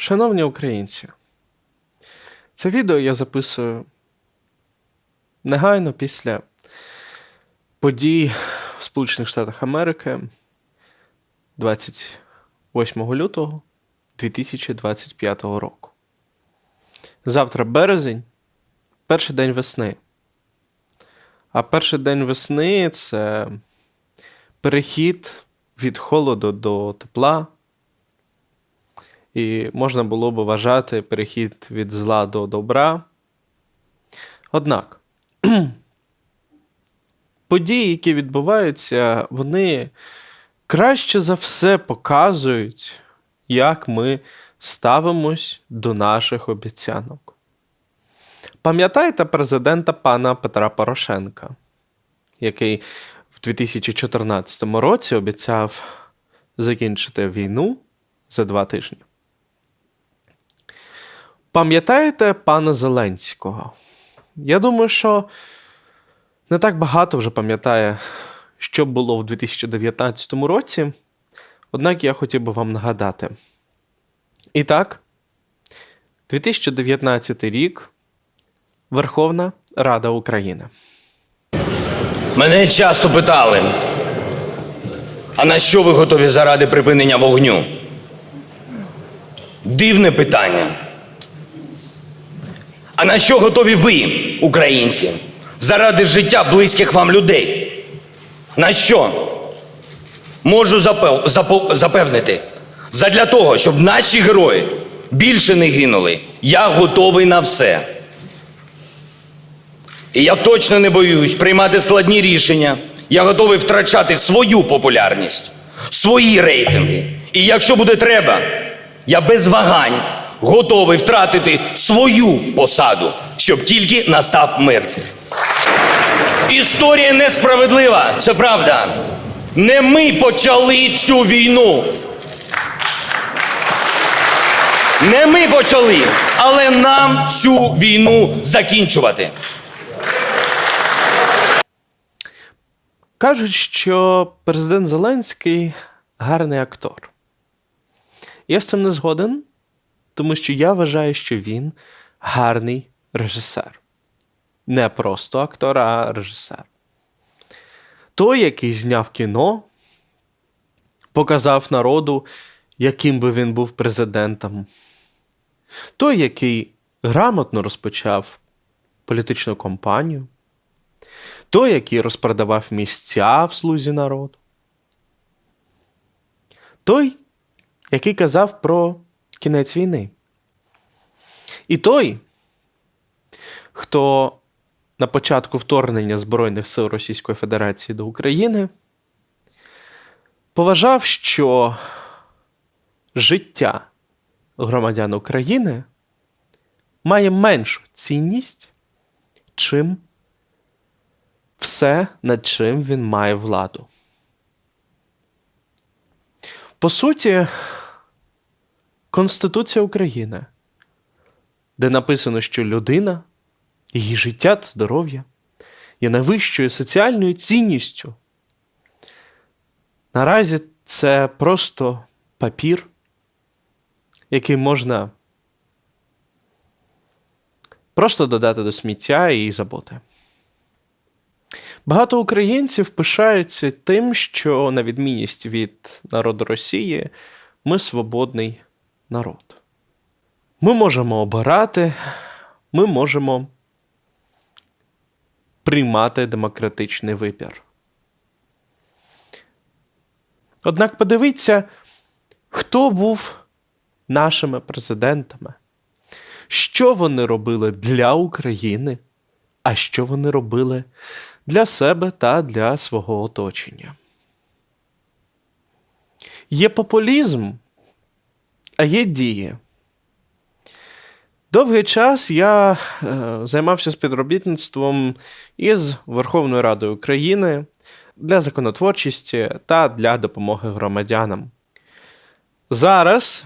Шановні українці, це відео я записую негайно після подій в Сполучених Штатах Америки 28 лютого 2025 року. Завтра березень, перший день весни. А перший день весни це перехід від холоду до тепла. І можна було б вважати перехід від зла до добра. Однак, події, які відбуваються, вони краще за все показують, як ми ставимось до наших обіцянок. Пам'ятаєте президента пана Петра Порошенка, який в 2014 році обіцяв закінчити війну за два тижні? Пам'ятаєте пана Зеленського? Я думаю, що не так багато вже пам'ятає, що було в 2019 році. Однак я хотів би вам нагадати. І так, 2019 рік Верховна Рада України. Мене часто питали, а на що ви готові заради припинення вогню? Дивне питання. А на що готові ви, українці, заради життя близьких вам людей? На що? Можу запев... запо- запевнити, задля того, щоб наші герої більше не гинули, я готовий на все. І я точно не боюсь приймати складні рішення. Я готовий втрачати свою популярність, свої рейтинги. І якщо буде треба, я без вагань готовий втратити свою посаду, щоб тільки настав мир. Історія несправедлива, це правда. Не ми почали цю війну. Не ми почали, але нам цю війну закінчувати. Кажуть, що президент Зеленський гарний актор. Я з цим не згоден, тому що я вважаю, що він гарний режисер. Не просто актор, а режисер. Той, який зняв кіно, показав народу, яким би він був президентом. Той, який грамотно розпочав політичну кампанію той, який розпродавав місця в слузі народу, той, який казав про кінець війни. І той, хто на початку вторгнення Збройних сил Російської Федерації до України поважав, що життя громадян України має меншу цінність, чим все, над чим він має владу. По суті, Конституція України, де написано, що людина, її життя та здоров'я є найвищою соціальною цінністю. Наразі це просто папір, який можна просто додати до сміття і забути. Багато українців пишаються тим, що, на відмінність від народу Росії, ми свободний народ. Ми можемо обирати, ми можемо приймати демократичний вибір. Однак подивіться, хто був нашими президентами, що вони робили для України, а що вони робили для себе та для свого оточення. Є популізм, а є дії. Довгий час я е, займався співробітництвом із Верховною Радою України для законотворчості та для допомоги громадянам. Зараз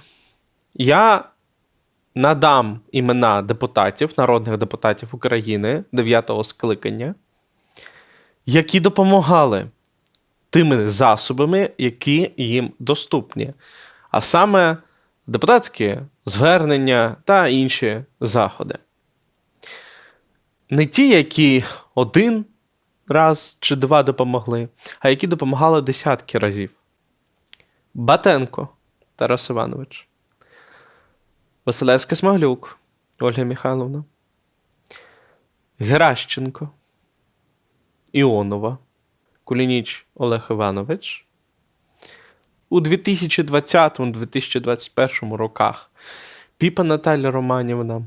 я надам імена депутатів, народних депутатів України 9-го скликання, які допомагали тими засобами, які їм доступні. А саме депутатські звернення та інші заходи. Не ті, які один раз чи два допомогли, а які допомагали десятки разів. Батенко Тарас Іванович, Василевська Смаглюк Ольга Михайловна, Геращенко, Іонова, Кулініч Олег Іванович. У 2020-2021 роках Піпа Наталя Романівна.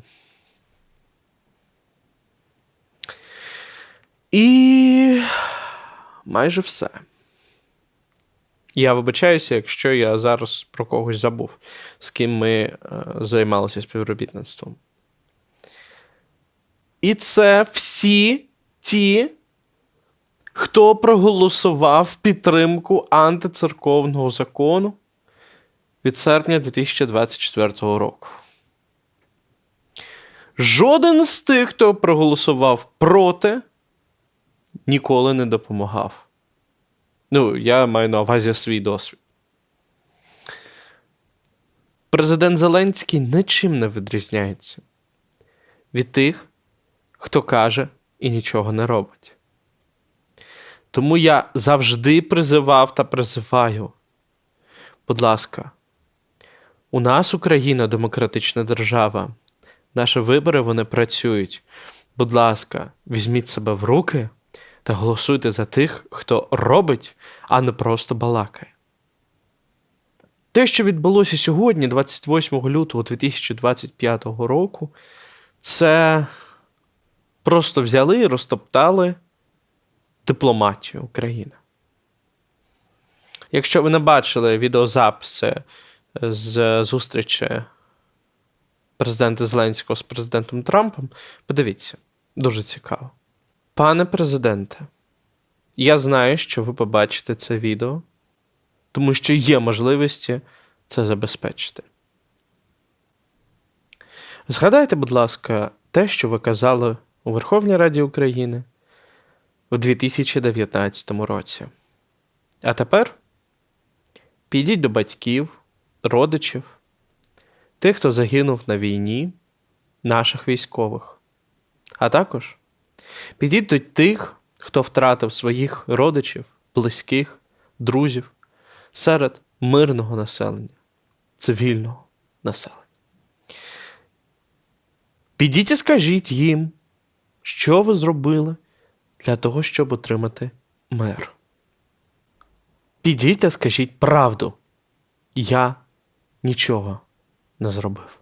І майже все. Я вибачаюся, якщо я зараз про когось забув, з ким ми е, займалися співробітництвом. І це всі ті, хто проголосував підтримку антицерковного закону від серпня 2024 року. Жоден з тих, хто проголосував проти, ніколи не допомагав. Ну, я маю на увазі свій досвід. Президент Зеленський нічим не відрізняється від тих, хто каже і нічого не робить. Тому я завжди призивав та призиваю. Будь ласка, у нас Україна демократична держава. Наші вибори вони працюють. Будь ласка, візьміть себе в руки та голосуйте за тих, хто робить, а не просто балакає. Те, що відбулося сьогодні, 28 лютого 2025 року, це просто взяли і розтоптали дипломатію України. Якщо ви не бачили відеозаписи з зустрічі президента Зеленського з президентом Трампом, подивіться, дуже цікаво. Пане президенте, я знаю, що ви побачите це відео, тому що є можливості це забезпечити. Згадайте, будь ласка, те, що ви казали у Верховній Раді України у 2019 році. А тепер підіть до батьків, родичів, тих, хто загинув на війні, наших військових, а також підіть до тих, хто втратив своїх родичів, близьких, друзів серед мирного населення, цивільного населення. Підіть і скажіть їм, що ви зробили для того, щоб отримати мир. Підіть та скажіть правду. Я нічого не зробив.